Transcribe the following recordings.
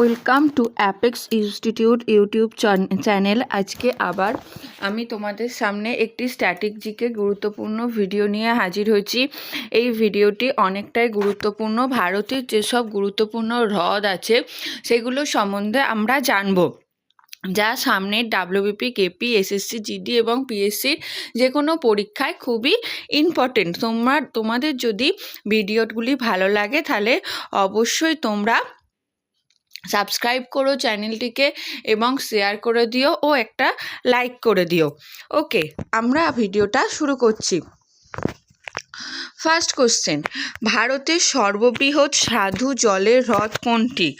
Welcome to Apex Institute YouTube channel. আজকে আবার আমি তোমাদের সামনে একটি স্ট্র্যাটেজিকে গুরুত্বপূর্ণ ভিডিও নিয়ে হাজির হয়েছি। এই ভিডিওটি অনেকটাই গুরুত্বপূর্ণ। ভারতের যেসব গুরুত্বপূর্ণ হ্রদ আছে, সেগুলো সম্বন্ধে আমরা জানব। যা সামনের ডাব্লিউবিপি, কেপি, এসএসসি, জিডি এবং পিএসসির যে কোনো পরীক্ষায় খুবই ইম্পর্টেন্ট তোমরা, তোমাদের যদি ভিডিওগুলি ভালো লাগে, তাহলে অবশ্যই তোমরা সাবস্ক্রাইব করো চ্যানেলটিকে এবং শেয়ার করে দিও ও একটা লাইক করে দিও। ওকে, আমরা ভিডিওটা শুরু করছি। ফার্স্ট কোশ্চেন ভারতের সর্ববৃহৎ সাধু জলের হ্রদ কোনটি?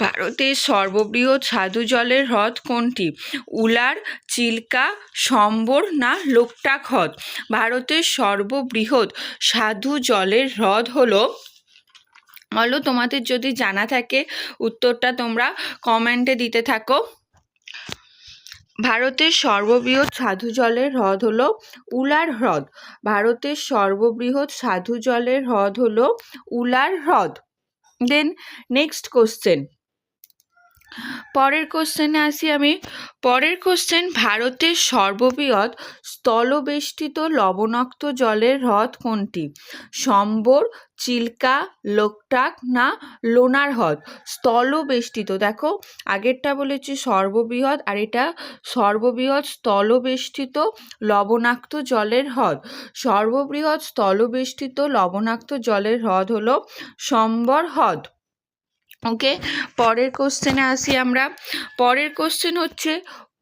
ভারতের সর্ববৃহৎ সাধু জলের হ্রদ কোনটি? উলার, চিল্কা, সম্বর না লোকটাক হ্রদ? ভারতের সর্ববৃহৎ সাধু জলের হ্রদ হলো বলো তোমাদের যদি জানা থাকে, উত্তরটা তোমরা কমেন্টে দিতে থাকো। ভারতের সর্ববৃহৎ সাধু জলের হ্রদ হল উলার হ্রদ। ভারতের সর্ববৃহৎ সাধু জলের হ্রদ হল উলার হ্রদ। দেন নেক্সট কোশ্চেন পরের কোশ্চেনে আসি আমি। পরের কোশ্চেন ভারতের সর্ববৃহৎ স্থলবেষ্টিত লবণাক্ত জলের হ্রদ কোনটি? সম্বর, চিল্কা, লোকটাক না লোনার হ্রদ? স্থলবেষ্টিত, দেখো, আগেরটা বলেছি সর্ববৃহৎ আর এটা সর্ববৃহৎ স্থলবেষ্টিত লবণাক্ত জলের হ্রদ। সর্ববৃহৎ স্থলবেষ্টিত লবণাক্ত জলের হ্রদ হলো সম্বর হ্রদ। ওকে পরের কোশ্চেনে আসি আমরা। পরের কোশ্চেন হচ্ছে,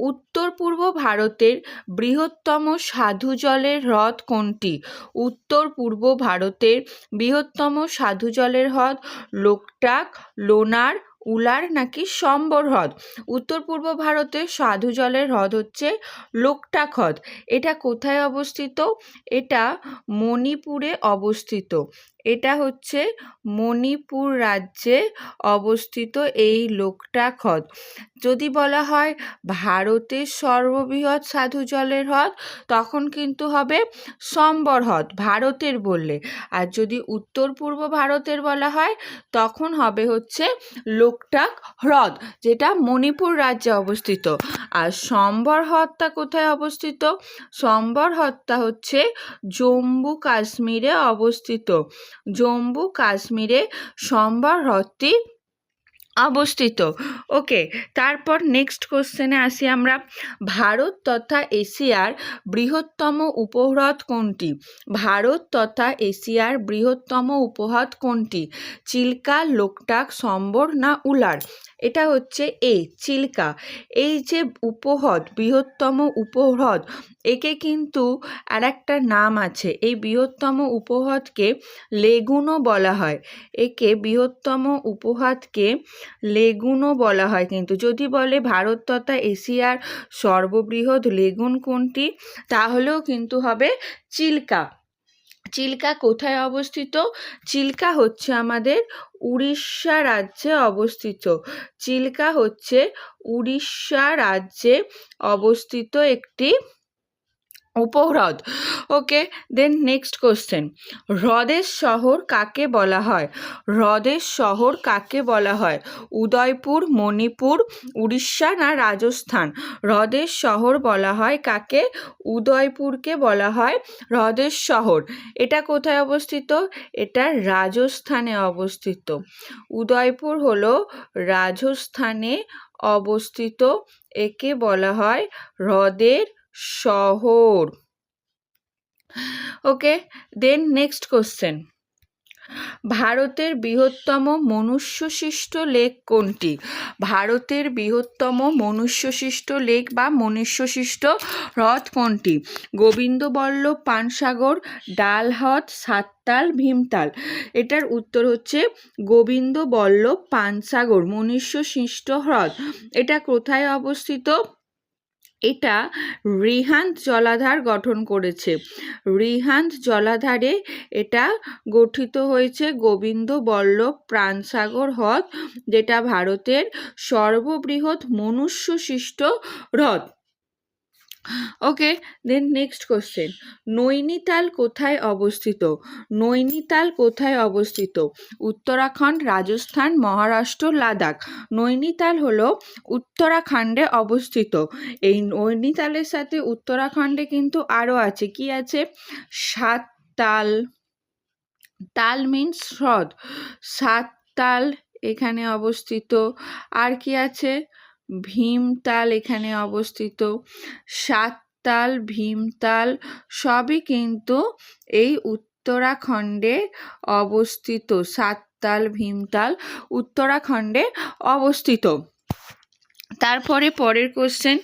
উত্তর পূর্ব ভারতের বৃহত্তম সাধু জলের হ্রদ কোনটি? উত্তর পূর্ব ভারতের বৃহত্তম সাধু জলের হ্রদ লোকটাক, লোনার, উলার নাকি সম্বর হ্রদ? উত্তর পূর্ব ভারতের সাধু জলের হ্রদ হচ্ছে লোকটাক হ্রদ। এটা কোথায় অবস্থিত? এটা মণিপুরে অবস্থিত। এটা হচ্ছে মণিপুর রাজ্যে অবস্থিত এই লোকটাক হ্রদ যদি বলা হয় ভারতের সর্ববৃহৎ সাধু জলের হ্রদ, তখন কিন্তু হবে সম্বর হ্রদ, ভারতের বললে। আর যদি উত্তর পূর্ব ভারতের বলা হয়, তখন হবে হচ্ছে লোকটাক হ্রদ, যেটা মণিপুর রাজ্যে অবস্থিত। আর সম্বর হ্রদটা কোথায় অবস্থিত? সম্বর হ্রদটা হচ্ছে জম্মু কাশ্মীরে অবস্থিত। জম্মু কাশ্মীরে সম্বর হ্রদটি অবস্থিত। ওকে, তারপর নেক্সট কোশ্চেনে আসি আমরা। ভারত তথা এশিয়ার বৃহত্তম উপহ্রদ কোনটি? ভারত তথা এশিয়ার বৃহত্তম উপহ্রদ কোনটি? চিল্কা, লোকটাক, সম্বর না উলার? এটা হচ্ছে এ, চিল্কা। এই যে উপহ্রদ, বৃহত্তম উপহ্রদ, একে কিন্তু আর একটা নাম আছে। এই বৃহত্তম উপহ্রদকে লেগুনও বলা হয়। একে বৃহত্তম উপহ্রদকে লেগুনও বলা হয় কিন্তু। যদি বলে ভারত তথা এশিয়ার সর্ববৃহৎ লেগুন কোনটি, তাহলেও কিন্তু হবে চিল্কা। চিল্কা কোথায় অবস্থিত? চিল্কা হচ্ছে আমাদের উড়িষ্যা রাজ্যে অবস্থিত। চিল্কা হচ্ছে উড়িষ্যা রাজ্যে অবস্থিত একটি উপহ্রদ। ওকে দেন নেক্সট কোশ্চেন হ্রদের শহর কাকে বলা হয়? হ্রদের শহর কাকে বলা হয়? উদয়পুর, মণিপুর, উড়িষ্যা না রাজস্থান? হ্রদের শহর বলা হয় কাকে? উদয়পুরকে বলা হয় হ্রদের শহর। এটা কোথায় অবস্থিত? এটা রাজস্থানে অবস্থিত। উদয়পুর হলো রাজস্থানে অবস্থিত। একে বলা হয় হ্রদের শহর। ওকে দেন নেক্সট কোশ্চেন ভারতের বৃহত্তম মনুষ্যসৃষ্ট লেক কোনটি? ভারতের বৃহত্তম মনুষ্যসৃষ্ট লেক বা মনুষ্যসৃষ্ট হ্রদ কোনটি? গোবিন্দবল্লভ পানসাগর ডাল হ্রদ সাততাল, ভীমতাল। এটার উত্তর হচ্ছে গোবিন্দবল্লভ পানসাগর, মনুষ্যসৃষ্ট হ্রদ। এটা কোথায় অবস্থিত? এটা রিহান্ত জলাধার গঠন করেছে। রিহান্ত জলাধারে এটা গঠিত হয়েছে গোবিন্দ বল্লভ প্রাণসাগর হ্রদ, যেটা ভারতের সর্ববৃহৎ মনুষ্য সৃষ্ট হ্রদ। Okay then next question Nainital কোথায় অবস্থিত? নৈনিতাল কোথায় অবস্থিত? উত্তরাখণ্ড, রাজস্থান, মহারাষ্ট্র, লাদাখ। নৈনিতাল হল উত্তরাখণ্ডে অবস্থিত। এই নৈনিতালের সাথে উত্তরাখণ্ডে কিন্তু আরও আছে। কি আছে? সাত তাল তাল মিন্স হ্রদ। সাত তাল এখানে অবস্থিত। আর কি আছে? ভীমতাল এখানে অবস্থিত। সাততাল ভীমতাল সবই কিন্তু এই উত্তরাখণ্ডে অবস্থিত। সাততাল ভীমতাল উত্তরাখণ্ডে অবস্থিত। তারপরে পরের কোশ্চেন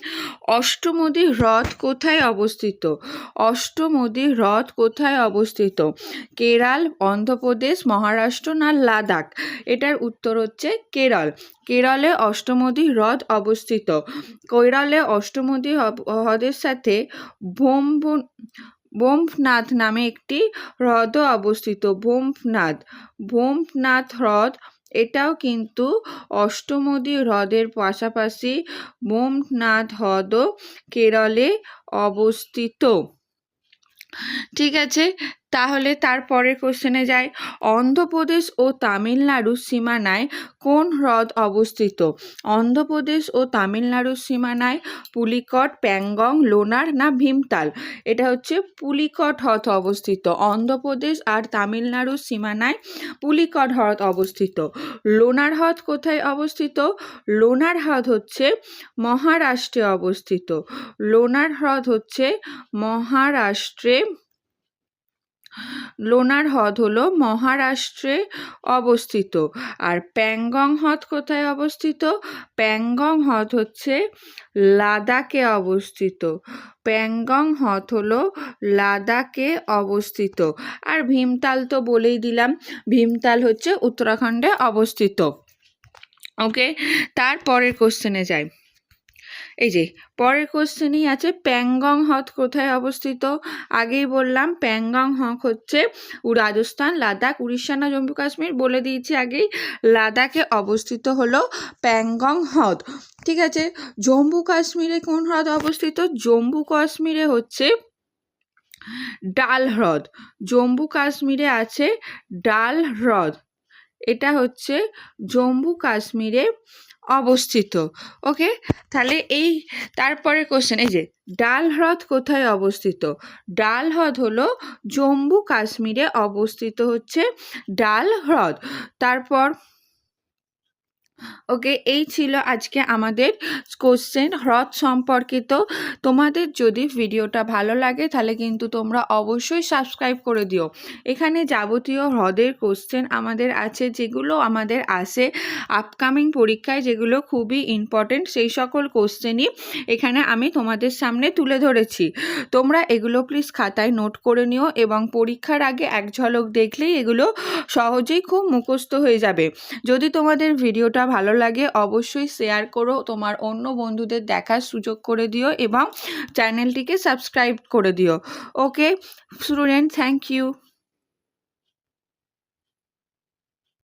অষ্টমদী হ্রদ কোথায় অবস্থিত? অষ্টমদী হ্রদ কোথায় অবস্থিত? কেরাল, অন্ধ্রপ্রদেশ, মহারাষ্ট্র না লাদাখ? এটার উত্তর হচ্ছে কেরল। কেরলে অষ্টমদী হ্রদ অবস্থিত। কেরলে অষ্টমদী হ্রদের সাথে ভোম্ব বোম্ফনাথ নামে একটি হ্রদও অবস্থিত বোম্ফনাথ বোম্ফনাথ হ্রদ এটাও কিন্তু অষ্টমদী হ্রদের পাশাপাশি বোমনাথ হ্রদও কেরলে অবস্থিত। ঠিক আছে? তাহলে তারপরের কোশ্চেনে যাই। অন্ধ্রপ্রদেশ ও তামিলনাড়ুর সীমানায় কোন হ্রদ অবস্থিত? অন্ধ্রপ্রদেশ ও তামিলনাড়ুর সীমানায় পুলিকট, প্যাংগং, লোনার না ভীমতাল? এটা হচ্ছে পুলিকট হ্রদ অবস্থিত। অন্ধ্রপ্রদেশ আর তামিলনাড়ুর সীমানায় পুলিকট হ্রদ অবস্থিত। লোনার হ্রদ কোথায় অবস্থিত? লোনার হ্রদ হচ্ছে মহারাষ্ট্রে অবস্থিত। লোনার হ্রদ হচ্ছে মহারাষ্ট্রে লোনার হ্রদ হলো মহারাষ্ট্রে অবস্থিত। আর প্যাংগং হ্রদ কোথায় অবস্থিত? প্যাংগং হ্রদ হচ্ছে লাদাখে অবস্থিত। প্যাংগং হ্রদ হলো লাদাখে অবস্থিত। আর ভীমতাল তো বলেই দিলাম, ভীমতাল হচ্ছে উত্তরাখণ্ডে অবস্থিত। ওকে, তারপরের কোশ্চেনে যাই। এই যে, পরের কোশ্চেনই আছে, প্যাংগং হ্রদ কোথায় অবস্থিত? আগেই বললাম, প্যাংগং হ্রদ হচ্ছে রাজস্থান, লাদাখ, উড়িষ্যা না জম্মু কাশ্মীর বলে দিয়েছি আগেই। লাদাখে অবস্থিত হলো প্যাংগং হ্রদ। ঠিক আছে, জম্মু কাশ্মীরে কোন হ্রদ অবস্থিত? জম্মু কাশ্মীরে হচ্ছে ডাল হ্রদ। জম্মু কাশ্মীরে আছে ডাল হ্রদ। এটা হচ্ছে জম্মু কাশ্মীরে অবস্থিত। ওকে? তাহলে এই তারপরে কোশ্চেন এই যে, ডাল হ্রদ কোথায় অবস্থিত? ডাল হ্রদ হলো জম্মু কাশ্মীরে অবস্থিত হচ্ছে ডাল হ্রদ। তারপর ওকে এই ছিল আজকে আমাদের কোশ্চেন হ্রদ সম্পর্কিত। তোমাদের যদি ভিডিওটা ভালো লাগে, তাহলে কিন্তু তোমরা অবশ্যই সাবস্ক্রাইব করে দিও। এখানে যাবতীয় হ্রদের কোশ্চেন আমাদের আছে, যেগুলো আমাদের আসে আপকামিং পরীক্ষায়, যেগুলো খুবই ইম্পর্টেন্ট সেই সকল কোশ্চেনই এখানে আমি তোমাদের সামনে তুলে ধরেছি। তোমরা এগুলো প্লিজ খাতায় নোট করে নিও এবং পরীক্ষার আগে এক ঝলক দেখলেই এগুলো সহজেই খুব মুখস্থ হয়ে যাবে। যদি তোমাদের ভিডিওটা ভালো লাগে, অবশ্যই শেয়ার করো। তোমার অন্য বন্ধুদের দেখার সুযোগ করে দিও এবং চ্যানেলটিকে সাবস্ক্রাইব করে দিও। ওকে স্টুডেন্ট থ্যাংক ইউ